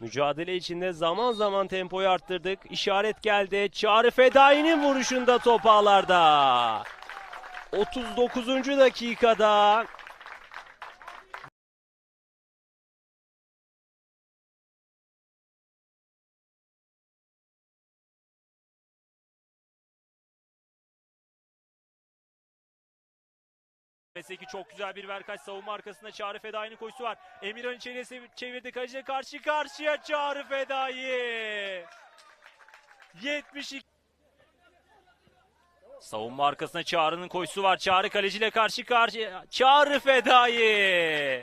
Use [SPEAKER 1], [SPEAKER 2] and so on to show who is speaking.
[SPEAKER 1] Mücadele içinde zaman zaman tempoyu arttırdık. İşaret geldi. Çağrı Fedai'nin vuruşunda top ağlarda. 39. dakikada
[SPEAKER 2] Mesleki çok güzel bir verkaç savunma arkasında Çağrı Fedai'nin koşusu var. Emirhan içeriye çevirdi. Kaleciyle karşı karşıya Çağrı Fedai. 72 Savunma arkasında Çağrı'nın koşusu var. Çağrı kaleciyle karşı karşıya. Çağrı Fedai.